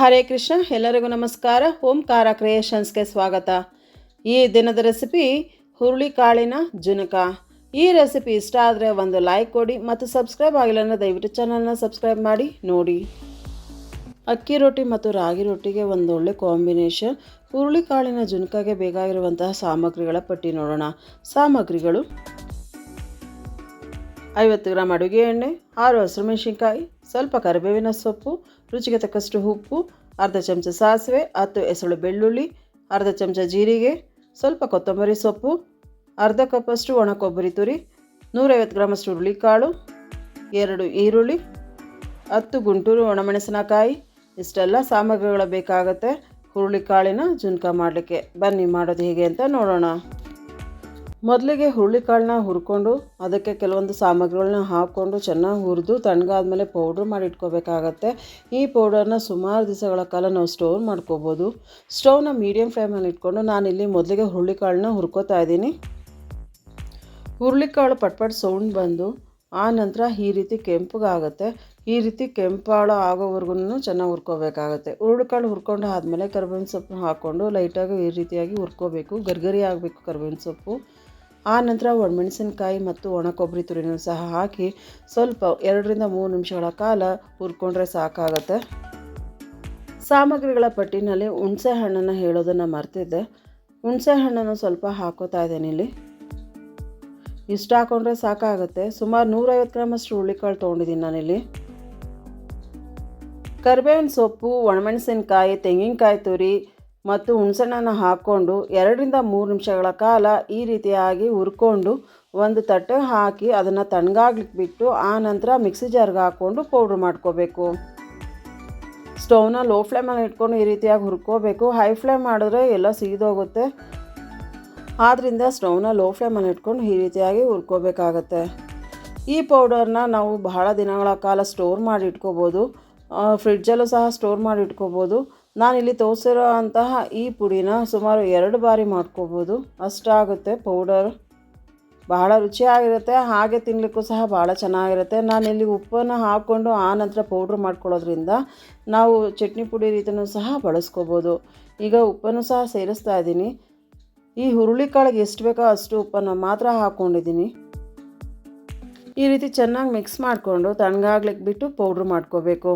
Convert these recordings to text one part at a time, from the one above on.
ಹರೇ ಕೃಷ್ಣ, ಎಲ್ಲರಿಗೂ ನಮಸ್ಕಾರ. ಓಂಕಾರ ಕ್ರಿಯೇಷನ್ಸ್ಗೆ ಸ್ವಾಗತ. ಈ ದಿನದ ರೆಸಿಪಿ ಹುರುಳಿಕಾಳಿನ ಜುನಕ. ಈ ರೆಸಿಪಿ ಇಷ್ಟ ಆದರೆ ಒಂದು ಲೈಕ್ ಕೊಡಿ ಮತ್ತು ಸಬ್ಸ್ಕ್ರೈಬ್ ಆಗಿಲ್ಲ ಅಂದರೆ ದಯವಿಟ್ಟು ಚಾನಲ್ನ ಸಬ್ಸ್ಕ್ರೈಬ್ ಮಾಡಿ, ನೋಡಿ. ಅಕ್ಕಿ ರೊಟ್ಟಿ ಮತ್ತು ರಾಗಿ ರೊಟ್ಟಿಗೆ ಒಂದು ಒಳ್ಳೆ ಕಾಂಬಿನೇಷನ್ ಹುರುಳಿಕಾಳಿನ ಜುನಕಗೆ ಬೇಕಾಗಿರುವಂತಹ ಸಾಮಗ್ರಿಗಳ ಪಟ್ಟಿ ನೋಡೋಣ. ಸಾಮಗ್ರಿಗಳು ಐವತ್ತು ಗ್ರಾಮ್ ಅಡುಗೆ ಎಣ್ಣೆ, ಆರು ಹಸಿರುಮೆಣಸಿನ್ಕಾಯಿ ಸ್ವಲ್ಪ ಕರಿಬೇವಿನ ಸೊಪ್ಪು, ರುಚಿಗೆ ತಕ್ಕಷ್ಟು ಉಪ್ಪು, ಅರ್ಧ ಚಮಚ ಸಾಸಿವೆ, ಹತ್ತು ಎಸಳು ಬೆಳ್ಳುಳ್ಳಿ, ಅರ್ಧ ಚಮಚ ಜೀರಿಗೆ, ಸ್ವಲ್ಪ ಕೊತ್ತಂಬರಿ ಸೊಪ್ಪು, ಅರ್ಧ ಕಪ್ಪಷ್ಟು ಒಣ ಕೊಬ್ಬರಿ ತುರಿ, ನೂರೈವತ್ತು ಗ್ರಾಮಷ್ಟು ಹುರುಳಿಕಾಳು, ಎರಡು ಈರುಳ್ಳಿ, ಹತ್ತು ಗುಂಟೂರು ಒಣಮೆಣಸಿನಕಾಯಿ. ಇಷ್ಟೆಲ್ಲ ಸಾಮಗ್ರಿಗಳು ಬೇಕಾಗುತ್ತೆ ಹುರುಳಿಕಾಳಿನ ಜುನ್ಕ ಮಾಡಲಿಕ್ಕೆ. ಬನ್ನಿ ಮಾಡೋದು ಹೇಗೆ ಅಂತ ನೋಡೋಣ. ಮೊದಲಿಗೆ ಹುರುಳಿಕಾಳನ್ನ ಹುರ್ಕೊಂಡು ಅದಕ್ಕೆ ಕೆಲವೊಂದು ಸಾಮಗ್ರಿಗಳನ್ನ ಹಾಕ್ಕೊಂಡು ಚೆನ್ನಾಗಿ ಹುರಿದು ತಣ್ಣಗಾದ್ಮೇಲೆ ಪೌಡ್ರ್ ಮಾಡಿ ಇಟ್ಕೋಬೇಕಾಗತ್ತೆ. ಈ ಪೌಡರ್ನ ಸುಮಾರು ದಿವಸಗಳ ಕಾಲ ನಾವು ಸ್ಟೋರ್ ಮಾಡ್ಕೋಬೋದು. ಸ್ಟವ್ನ ಮೀಡಿಯಮ್ ಫ್ಲೇಮಲ್ಲಿ ಇಟ್ಕೊಂಡು ನಾನಿಲ್ಲಿ ಮೊದಲಿಗೆ ಹುರುಳಿಕಾಳನ್ನ ಹುರ್ಕೋತಾ ಇದ್ದೀನಿ. ಹುರುಳಿಕಾಳು ಪಟ್ಪಟ್ ಸೌಂಡ್ ಬಂದು ಆ ನಂತರ ಈ ರೀತಿ ಕೆಂಪಗಾಗುತ್ತೆ. ಈ ರೀತಿ ಕೆಂಪಾಳು ಆಗೋವರೆಗೂ ಚೆನ್ನಾಗಿ ಹುರ್ಕೋಬೇಕಾಗತ್ತೆ. ಹುರುಳಿಕಾಳು ಹುರ್ಕೊಂಡು ಆದಮೇಲೆ ಕರ್ಬೇವಿನ ಸೊಪ್ಪು ಹಾಕ್ಕೊಂಡು ಲೈಟಾಗಿ ಈ ರೀತಿಯಾಗಿ ಹುರ್ಕೋಬೇಕು. ಗರ್ಗರಿ ಆಗಬೇಕು ಕರ್ಬೇವಿನ ಸೊಪ್ಪು. ಆ ನಂತರ ಒಣಮೆಣಸಿನ್ಕಾಯಿ ಮತ್ತು ಒಣ ಕೊಬ್ಬರಿ ತುರಿನೂ ಸಹ ಹಾಕಿ ಸ್ವಲ್ಪ ಎರಡರಿಂದ ಮೂರು ನಿಮಿಷಗಳ ಕಾಲ ಹುರ್ಕೊಂಡ್ರೆ ಸಾಕಾಗತ್ತೆ. ಸಾಮಗ್ರಿಗಳ ಪಟ್ಟಿನಲ್ಲಿ ಹುಣಸೆ ಹಣ್ಣನ್ನು ಹೇಳೋದನ್ನು ಮರ್ತಿದ್ದೆ. ಹುಣಸೆ ಹಣ್ಣನ್ನು ಸ್ವಲ್ಪ ಹಾಕೋತಾ ಇದ್ದೇನೆ ಇಲ್ಲಿ. ಇಷ್ಟು ಹಾಕೊಂಡ್ರೆ ಸಾಕಾಗುತ್ತೆ. ಸುಮಾರು ನೂರೈವತ್ತು ಗ್ರಾಮಷ್ಟು ಹುರುಳಿಕಾಳು ತೊಗೊಂಡಿದ್ದೀನಿ ನಾನಿಲ್ಲಿ ಕರಿಬೇವಿನ ಸೊಪ್ಪು, ಒಣಮೆಣಸಿನಕಾಯಿ, ತೆಂಗಿನಕಾಯಿ ತುರಿ ಮತ್ತು ಹುಣಸೆಹಣ್ಣನ್ನು ಹಾಕ್ಕೊಂಡು ಎರಡರಿಂದ ಮೂರು ನಿಮಿಷಗಳ ಕಾಲ ಈ ರೀತಿಯಾಗಿ ಹುರ್ಕೊಂಡು ಒಂದು ತಟ್ಟೆ ಹಾಕಿ ಅದನ್ನು ತಣ್ಣಗಾಗ್ಲಿಕ್ಕೆ ಬಿಟ್ಟು ಆ ನಂತರ ಮಿಕ್ಸಿ ಜಾರ್ಗೆ ಹಾಕ್ಕೊಂಡು ಪೌಡ್ರ್ ಮಾಡ್ಕೋಬೇಕು. ಸ್ಟೌವ್ನ ಲೋ ಫ್ಲೇಮಲ್ಲಿ ಇಟ್ಕೊಂಡು ಈ ರೀತಿಯಾಗಿ ಹುರ್ಕೋಬೇಕು. ಹೈ ಫ್ಲೇಮ್ ಮಾಡಿದ್ರೆ ಎಲ್ಲ ಸೀದೋಗುತ್ತೆ ಆದ್ದರಿಂದ ಸ್ಟೌವ್ನ ಲೋ ಫ್ಲೇಮಲ್ಲಿ ಇಟ್ಕೊಂಡು ಈ ರೀತಿಯಾಗಿ ಹುರ್ಕೋಬೇಕಾಗತ್ತೆ. ಈ ಪೌಡರ್ನ ನಾವು ಬಹಳ ದಿನಗಳ ಕಾಲ ಸ್ಟೋರ್ ಮಾಡಿ ಇಟ್ಕೋಬೋದು. ಫ್ರಿಡ್ಜಲ್ಲೂ ಸಹ ಸ್ಟೋರ್ ಮಾಡಿ ಇಟ್ಕೋಬೋದು. ನಾನಿಲ್ಲಿ ತೋರಿಸಿರೋ ಅಂತಹ ಈ ಪುಡಿನ ಸುಮಾರು ಎರಡು ಬಾರಿ ಮಾಡ್ಕೋಬೋದು. ಅಷ್ಟಾಗುತ್ತೆ ಪೌಡರ್. ಬಹಳ ರುಚಿಯಾಗಿರುತ್ತೆ. ಹಾಗೆ ತಿನ್ನಲಿಕ್ಕೂ ಸಹ ಭಾಳ ಚೆನ್ನಾಗಿರುತ್ತೆ. ನಾನಿಲ್ಲಿ ಉಪ್ಪನ್ನು ಹಾಕ್ಕೊಂಡು ಆ ನಂತರ ಪೌಡ್ರ್ ಮಾಡ್ಕೊಳ್ಳೋದ್ರಿಂದ ನಾವು ಚಟ್ನಿ ಪುಡಿ ರೀತಿಯೂ ಸಹ ಬಳಸ್ಕೋಬೋದು. ಈಗ ಉಪ್ಪನ್ನು ಸಹ ಸೇರಿಸ್ತಾ ಇದ್ದೀನಿ. ಈ ಹುರುಳಿಕಾಳಿಗೆ ಎಷ್ಟು ಬೇಕೋ ಅಷ್ಟು ಉಪ್ಪನ್ನು ಮಾತ್ರ ಹಾಕ್ಕೊಂಡಿದ್ದೀನಿ ಈ ರೀತಿ ಚೆನ್ನಾಗಿ ಮಿಕ್ಸ್ ಮಾಡಿಕೊಂಡು ತಣ್ಣಗಾಗ್ಲಿಕ್ಕೆ ಬಿಟ್ಟು ಪೌಡ್ರ್ ಮಾಡ್ಕೋಬೇಕು.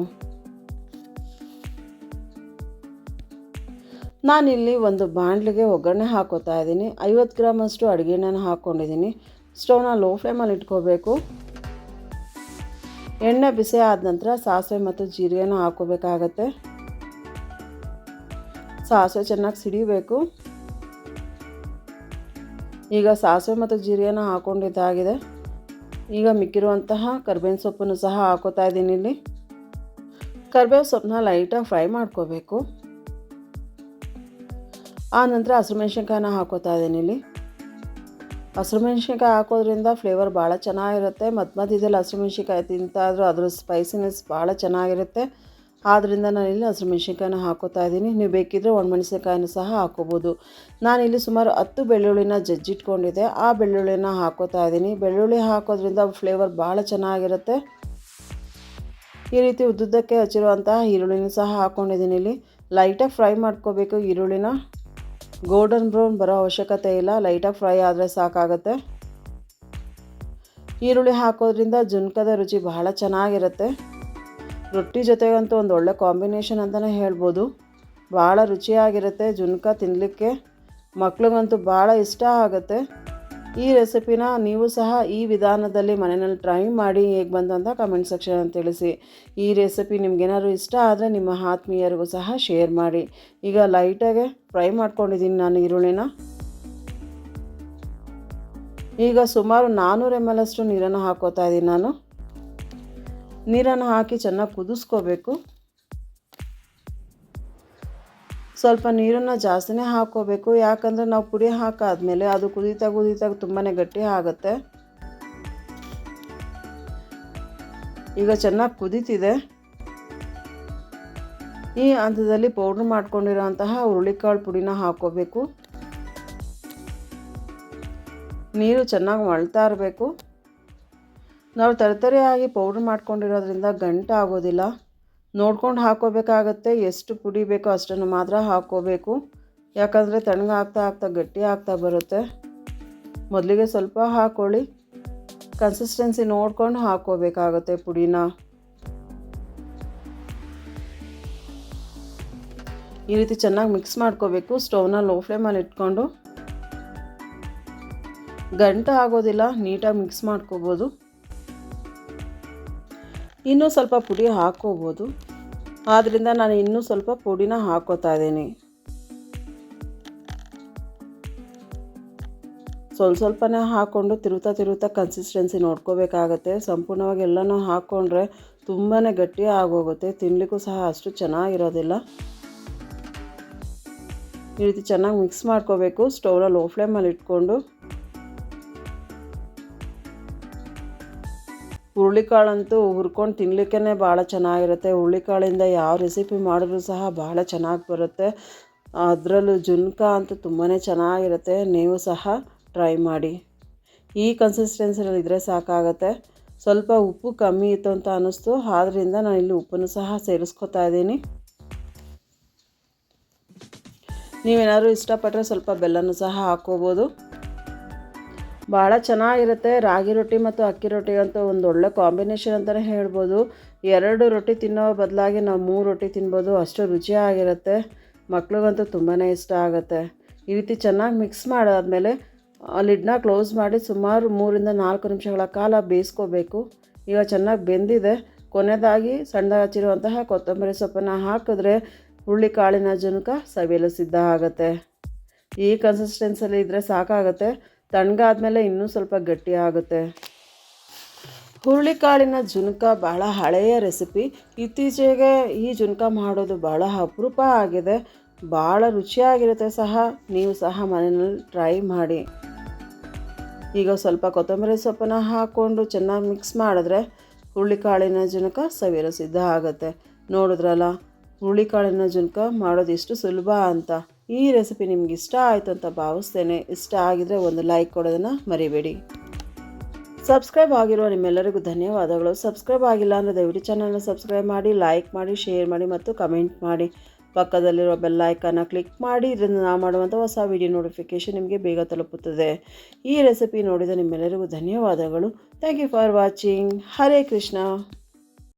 ನಾನಿಲ್ಲಿ ಒಂದು ಬಾಣಲಿಗೆ ಒಗ್ಗರಣೆ ಹಾಕೋತಾ ಇದ್ದೀನಿ. ಐವತ್ತು ಗ್ರಾಮಷ್ಟು ಎಣ್ಣೆನ ಹಾಕ್ಕೊಂಡಿದ್ದೀನಿ ಸ್ಟವ್ನ ಲೋ ಫ್ಲೇಮಲ್ಲಿ ಇಟ್ಕೋಬೇಕು. ಎಣ್ಣೆ ಬಿಸಿ ಆದ ನಂತರ ಸಾಸಿವೆ ಮತ್ತು ಜೀರಿಗೆನ ಹಾಕೋಬೇಕಾಗತ್ತೆ. ಸಾಸಿವೆ ಚೆನ್ನಾಗಿ ಸಿಡಿಬೇಕು. ಈಗ ಸಾಸಿವೆ ಮತ್ತು ಜೀರಿಗೆನ ಹಾಕ್ಕೊಂಡಿದ್ದಾಗಿದೆ ಈಗ ಮಿಕ್ಕಿರುವಂತಹ ಕರ್ಬೇವಿನ ಸೊಪ್ಪನ್ನು ಸಹ ಹಾಕೋತಾ ಇದ್ದೀನಿ ಇಲ್ಲಿ. ಕರ್ಬೇವು ಸೊಪ್ಪನ್ನ ಲೈಟಾಗಿ ಫ್ರೈ ಮಾಡ್ಕೋಬೇಕು. ಆ ನಂತರ ಹಸಿರುಮೆಣ್ಸಿನ್ಕಾಯನ್ನ ಹಾಕೋತಾ ಇದ್ದೀನಿ ಇಲ್ಲಿ. ಹಸಿರುಮೆಣ್ಸಿನ್ಕಾಯಿ ಹಾಕೋದ್ರಿಂದ ಫ್ಲೇವರ್ ಭಾಳ ಚೆನ್ನಾಗಿರುತ್ತೆ. ಮತ್ತು ಮಧ್ಯದಲ್ಲಿ ಹಸಿರುಮೆಣ್ಸಿನ್ಕಾಯಿ ತಿಂತಾದರೂ ಅದ್ರ ಸ್ಪೈಸಿನೆಸ್ ಭಾಳ ಚೆನ್ನಾಗಿರುತ್ತೆ. ಆದ್ದರಿಂದ ನಾನಿಲ್ಲಿ ಹಸಿರುಮೆಣ್ಸಿನ್ಕಾಯನ್ನ ಹಾಕೋತಾ ಇದ್ದೀನಿ. ನೀವು ಬೇಕಿದ್ದರೆ ಒಣಮೆಣಸಿನ್ಕಾಯನ್ನು ಸಹ ಹಾಕೋಬೋದು. ನಾನಿಲ್ಲಿ ಸುಮಾರು ಹತ್ತು ಬೆಳ್ಳುಳ್ಳಿನ ಜಜ್ಜಿಟ್ಕೊಂಡಿದ್ದೆ. ಆ ಬೆಳ್ಳುಳ್ಳಿನ ಹಾಕೋತಾ ಇದ್ದೀನಿ. ಬೆಳ್ಳುಳ್ಳಿ ಹಾಕೋದ್ರಿಂದ ಫ್ಲೇವರ್ ಭಾಳ ಚೆನ್ನಾಗಿರುತ್ತೆ. ಈ ರೀತಿ ಉದ್ದುದ್ದಕ್ಕೆ ಹಚ್ಚಿರುವಂತಹ ಈರುಳ್ಳಿನ ಸಹ ಹಾಕ್ಕೊಂಡಿದ್ದೀನಿ ಇಲ್ಲಿ. ಲೈಟಾಗಿ ಫ್ರೈ ಮಾಡ್ಕೋಬೇಕು ಈರುಳ್ಳಿನ. ಗೋಲ್ಡನ್ ಬ್ರೌನ್ ಬರೋ ಅವಶ್ಯಕತೆ ಇಲ್ಲ. ಲೈಟಾಗಿ ಫ್ರೈ ಆದರೆ ಸಾಕಾಗುತ್ತೆ. ಈರುಳ್ಳಿ ಹಾಕೋದ್ರಿಂದ ಜುನ್ಕದ ರುಚಿ ಬಹಳ ಚೆನ್ನಾಗಿರುತ್ತೆ. ರೊಟ್ಟಿ ಜೊತೆಗಂತೂ ಒಂದು ಒಳ್ಳೆ ಕಾಂಬಿನೇಷನ್ ಅಂತಲೇ ಹೇಳ್ಬೋದು. ಭಾಳ ರುಚಿಯಾಗಿರುತ್ತೆ ಜುನ್ಕ ತಿನ್ನಲಿಕ್ಕೆ ಮಕ್ಳಿಗಂತೂ ಭಾಳ ಇಷ್ಟ ಆಗುತ್ತೆ. ಈ ರೆಸಿಪಿನ ನೀವು ಸಹ ಈ ವಿಧಾನದಲ್ಲಿ ಮನೆಯಲ್ಲಿ ಟ್ರೈ ಮಾಡಿ ಹೇಗೆ ಬಂತು ಅಂತ ಕಮೆಂಟ್ ಸೆಕ್ಷನ್ ಅಂತ ತಿಳಿಸಿ. ಈ ರೆಸಿಪಿ ನಿಮ್ಗೇನಾದ್ರು ಇಷ್ಟ ಆದರೆ ನಿಮ್ಮ ಆತ್ಮೀಯರಿಗೂ ಸಹ ಶೇರ್ ಮಾಡಿ. ಈಗ ಲೈಟಾಗೆ ಫ್ರೈ ಮಾಡ್ಕೊಂಡಿದ್ದೀನಿ ನಾನು ಈರುಳ್ಳಿನ. ಈಗ ಸುಮಾರು ನಾನ್ನೂರು ಎಂ ಎಲ್ ಅಷ್ಟು ನೀರನ್ನು ಹಾಕೋತಾ ಇದ್ದೀನಿ ನಾನು. ನೀರನ್ನು ಹಾಕಿ ಚೆನ್ನಾಗಿ ಕುದಿಸ್ಕೋಬೇಕು. ಸ್ವಲ್ಪ ನೀರನ್ನು ಜಾಸ್ತಿನೇ ಹಾಕ್ಕೋಬೇಕು ಯಾಕಂದರೆ ನಾವು ಪುಡಿ ಹಾಕಾದಮೇಲೆ ಅದು ಕುದೀತಾ ಕುದೀತಾಗ ತುಂಬಾ ಗಟ್ಟಿ ಆಗುತ್ತೆ. ಈಗ ಚೆನ್ನಾಗಿ ಕುದೀತಿದೆ. ಈ ಹಂತದಲ್ಲಿ ಪೌಡ್ರ್ ಮಾಡ್ಕೊಂಡಿರೋಂತಹ ಹುರುಳಿಕಾಳು ಪುಡಿನ ಹಾಕ್ಕೋಬೇಕು ನೀರು ಚೆನ್ನಾಗಿ ಮಳ್ತಾ ಇರಬೇಕು. ನಾವು ತರತರಿಯಾಗಿ ಪೌಡ್ರ್ ಮಾಡ್ಕೊಂಡಿರೋದ್ರಿಂದ ಗಂಟು ಆಗೋದಿಲ್ಲ ನೋಡ್ಕೊಂಡು ಹಾಕೋಬೇಕಾಗತ್ತೆ, ಎಷ್ಟು ಪುಡಿ ಬೇಕೋ ಅಷ್ಟನ್ನು ಮಾತ್ರ ಹಾಕ್ಕೋಬೇಕು ಯಾಕಂದರೆ ತಣ್ಣಗಾಗ್ತಾ ಆಗ್ತಾ ಗಟ್ಟಿ ಆಗ್ತಾ ಬರುತ್ತೆ. ಮೊದಲಿಗೆ ಸ್ವಲ್ಪ ಹಾಕ್ಕೊಳ್ಳಿ ಕನ್ಸಿಸ್ಟೆನ್ಸಿ ನೋಡ್ಕೊಂಡು ಹಾಕ್ಕೋಬೇಕಾಗತ್ತೆ ಪುಡಿನ. ಈ ರೀತಿ ಚೆನ್ನಾಗಿ ಮಿಕ್ಸ್ ಮಾಡ್ಕೋಬೇಕು ಸ್ಟೌವ್ನ ಲೋ ಫ್ಲೇಮಲ್ಲಿ ಇಟ್ಕೊಂಡು. ಗಂಟು ಆಗೋದಿಲ್ಲ, ನೀಟಾಗಿ ಮಿಕ್ಸ್ ಮಾಡ್ಕೋಬೋದು. ಇನ್ನೂ ಸ್ವಲ್ಪ ಪುಡಿ ಹಾಕ್ಕೋಬೋದು. ಆದ್ದರಿಂದ ನಾನು ಇನ್ನೂ ಸ್ವಲ್ಪ ಪುಡಿನ ಹಾಕೋತಾ ಇದ್ದೀನಿ. ಸ್ವಲ್ಪ ಸ್ವಲ್ಪನೇ ಹಾಕ್ಕೊಂಡು ತಿರುತ್ತಾ ತಿರುತ್ತಾ ಕನ್ಸಿಸ್ಟೆನ್ಸಿ ನೋಡ್ಕೋಬೇಕಾಗತ್ತೆ. ಸಂಪೂರ್ಣವಾಗಿ ಎಲ್ಲನೂ ಹಾಕ್ಕೊಂಡ್ರೆ ತುಂಬಾ ಗಟ್ಟಿ ಆಗೋಗುತ್ತೆ. ತಿನ್ನಲಿಕ್ಕೂ ಸಹ ಅಷ್ಟು ಚೆನ್ನಾಗಿರೋದಿಲ್ಲ. ಈ ರೀತಿ ಚೆನ್ನಾಗಿ ಮಿಕ್ಸ್ ಮಾಡ್ಕೋಬೇಕು. ಸ್ಟೌವ್ನ ಲೋ ಫ್ಲೇಮಲ್ಲಿ ಇಟ್ಕೊಂಡು ಹುರುಳಿಕಾಳಂತೂ ಹುರ್ಕೊಂಡು ತಿನ್ನಲಿಕ್ಕೇ ಭಾಳ ಚೆನ್ನಾಗಿರುತ್ತೆ. ಹುರುಳಿಕಾಳಿಂದ ಯಾವ ರೆಸಿಪಿ ಮಾಡಿದ್ರೂ ಸಹ ಭಾಳ ಚೆನ್ನಾಗಿ ಬರುತ್ತೆ. ಅದರಲ್ಲೂ ಜುನ್ಕ ಅಂತೂ ತುಂಬಾ ಚೆನ್ನಾಗಿರುತ್ತೆ. ನೀವು ಸಹ ಟ್ರೈ ಮಾಡಿ. ಈ ಕನ್ಸಿಸ್ಟೆನ್ಸಿನಲ್ಲಿ ಇದ್ದರೆ ಸಾಕಾಗುತ್ತೆ. ಸ್ವಲ್ಪ ಉಪ್ಪು ಕಮ್ಮಿ ಇತ್ತು ಅಂತ ಅನ್ನಿಸ್ತು. ಆದ್ದರಿಂದ ನಾನು ಇಲ್ಲಿ ಉಪ್ಪನ್ನು ಸಹ ಸೇರಿಸ್ಕೊತಾ ಇದ್ದೀನಿ. ನೀವೇನಾದರೂ ಇಷ್ಟಪಟ್ಟರೆ ಸ್ವಲ್ಪ ಬೆಲ್ಲನೂ ಸಹ ಹಾಕ್ಕೋಬೋದು. ಭಾಳ ಚೆನ್ನಾಗಿರುತ್ತೆ. ರಾಗಿ ರೊಟ್ಟಿ ಮತ್ತು ಅಕ್ಕಿ ರೊಟ್ಟಿ ಅಂತ ಒಂದು ಒಳ್ಳೆ ಕಾಂಬಿನೇಷನ್ ಅಂತಲೇ ಹೇಳ್ಬೋದು. ಎರಡು ರೊಟ್ಟಿ ತಿನ್ನೋ ಬದಲಾಗಿ ನಾವು ಮೂರು ರೊಟ್ಟಿ ತಿನ್ಬೋದು. ಅಷ್ಟು ರುಚಿಯಾಗಿರುತ್ತೆ. ಮಕ್ಳಿಗಂತೂ ತುಂಬಾ ಇಷ್ಟ ಆಗುತ್ತೆ. ಈ ರೀತಿ ಚೆನ್ನಾಗಿ ಮಿಕ್ಸ್ ಮಾಡಾದಮೇಲೆ ಲಿಡ್ನ ಕ್ಲೋಸ್ ಮಾಡಿ ಸುಮಾರು ಮೂರಿಂದ ನಾಲ್ಕು ನಿಮಿಷಗಳ ಕಾಲ ಬೇಯಿಸ್ಕೋಬೇಕು. ಈಗ ಚೆನ್ನಾಗಿ ಬೆಂದಿದೆ. ಕೊನೆಯದಾಗಿ ಸಣ್ಣದಾಗಿ ಹಚ್ಚಿರುವಂತಹ ಕೊತ್ತಂಬರಿ ಸೊಪ್ಪನ್ನು ಹಾಕಿದ್ರೆ ಹುರುಳಿ ಕಾಳಿನ ಜನಕ ಸವಿಯಲು ಸಿದ್ಧ ಆಗುತ್ತೆ. ಈ ಕನ್ಸಿಸ್ಟೆನ್ಸಲ್ಲಿ ಇದ್ದರೆ ಸಾಕಾಗುತ್ತೆ. ತಣ್ಣಗಾದ್ಮೇಲೆ ಇನ್ನೂ ಸ್ವಲ್ಪ ಗಟ್ಟಿ ಆಗುತ್ತೆ. ಹುರುಳಿಕಾಳಿನ ಜುನಕ ಬಹಳ ಹಳೆಯ ರೆಸಿಪಿ. ಇತ್ತೀಚೆಗೆ ಈ ಜುನಕ ಮಾಡೋದು ಬಹಳ ಅಪರೂಪ ಆಗಿದೆ. ಭಾಳ ರುಚಿಯಾಗಿರುತ್ತೆ ಸಹ. ನೀವು ಸಹ ಮನೆಯಲ್ಲಿ ಟ್ರೈ ಮಾಡಿ. ಈಗ ಸ್ವಲ್ಪ ಕೊತ್ತಂಬರಿ ಸೊಪ್ಪನ್ನು ಹಾಕ್ಕೊಂಡು ಚೆನ್ನಾಗಿ ಮಿಕ್ಸ್ ಮಾಡಿದ್ರೆ ಹುರುಳಿಕಾಳಿನ ಜುನಕ ಸವಿಯಲು ಸಿದ್ಧ ಆಗುತ್ತೆ. ನೋಡಿದ್ರಲ್ಲ, ಹುರುಳಿಕಾಳಿನ ಜುನಕ ಮಾಡೋದು ಎಷ್ಟು ಸುಲಭ ಅಂತ. ಈ ರೆಸಿಪಿ ನಿಮ್ಗೆ ಇಷ್ಟ ಆಯಿತು ಅಂತ ಭಾವಿಸ್ತೇನೆ. ಇಷ್ಟ ಆಗಿದರೆ ಒಂದು ಲೈಕ್ ಕೊಡೋದನ್ನು ಮರಿಬೇಡಿ. ಸಬ್ಸ್ಕ್ರೈಬ್ ಆಗಿರೋ ನಿಮ್ಮೆಲ್ಲರಿಗೂ ಧನ್ಯವಾದಗಳು. ಸಬ್ಸ್ಕ್ರೈಬ್ ಆಗಿಲ್ಲ ಅಂದರೆ ದಯವಿಟ್ಟು ಚಾನಲ್ನ ಸಬ್ಸ್ಕ್ರೈಬ್ ಮಾಡಿ ಲೈಕ್ ಮಾಡಿ ಶೇರ್ ಮಾಡಿ ಮತ್ತು ಕಮೆಂಟ್ ಮಾಡಿ. ಪಕ್ಕದಲ್ಲಿರೋ ಐಕನ್ನ ಕ್ಲಿಕ್ ಮಾಡಿ. ಇದರಿಂದ ನಾವು ಮಾಡುವಂಥ ಹೊಸ ವಿಡಿಯೋ ನೋಟಿಫಿಕೇಷನ್ ನಿಮಗೆ ಬೇಗ ತಲುಪುತ್ತದೆ. ಈ ರೆಸಿಪಿ ನೋಡಿದ ನಿಮ್ಮೆಲ್ಲರಿಗೂ ಧನ್ಯವಾದಗಳು. Thank you for watching Hare Krishna